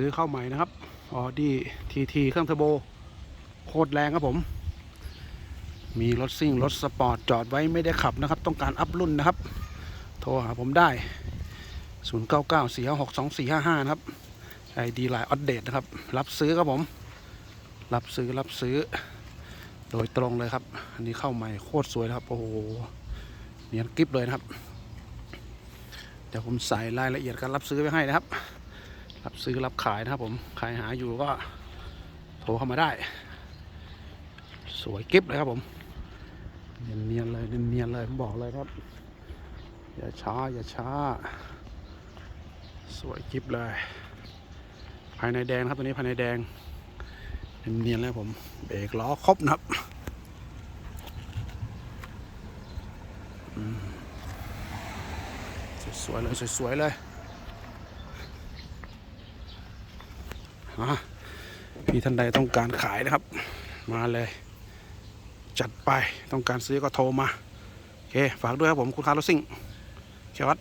ซื้อเข้าใหม่นะครับออดี้ทีทีเครื่องเทอร์โบ โคตรแรงครับผม มีรถซิ่งรถสปอร์ตจอดไว้ไม่ได้ขับนะครับ ต้องการอัพรุ่นนะครับ โทรหาผมได้ 0 9 9 4 6 2 4 5 5 นะครับไอดีไลน์อัปเดตนะครับ รับซื้อครับผม รับซื้อรับซื้อ โดยตรงเลยครับ อันนี้เข้าใหม่โคตรสวยครับ โอ้โหเนียนกริฟเลยนะครับ เดี๋ยวผมใส่รายละเอียดการรับซื้อไว้ให้นะครับ รับซื้อรับขายนะครับผม ใครหาอยู่ก็โทรเข้ามาได้ สวยกริฟเลยครับผม เนียนๆเลยเนียนๆเลยผมบอกเลยครับ อย่าช้าอย่าช้า สวยกริฟเลย ภายในแดงนะครับตัวนี้ภายในแดง เนียนเลยผมเบรกล้อครบนะครับสวยๆเลยสวยๆเลยอะ พี่ท่านใดต้องการขายนะครับ มาเลย จัดไปต้องการซื้อก็โทรมา โอเค ฝากด้วยครับผม คุณคาร์ลซิ่งเชวัต